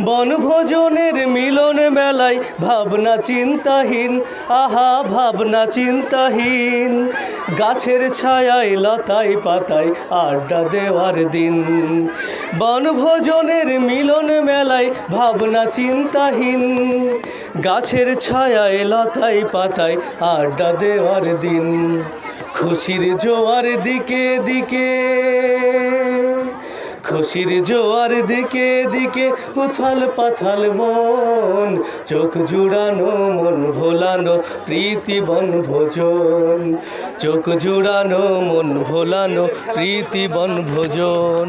বনভোজনের মিলন মেলায় ভাবনা চিন্তাহীন, আহা, ভাবনা চিন্তাহীন। গাছের ছায়ায় লতায় পাতায় আড্ডা দেওয়ার দিন। বনভোজনের মিলন মেলায় ভাবনা চিন্তাহীন, গাছের ছায়ায় লতায় পাতায় আড্ডা দেওয়ার দিন। খুশির জোয়ার দিকে দিকে খুশির জোয়ার দিকে দিকে উথাল পাথাল মন, চোখ জুড়ানো মন ভোলানো প্রীতি বন ভোজন, চোখ জুড়ানো মন ভোলানো প্রীতি বন ভোজন।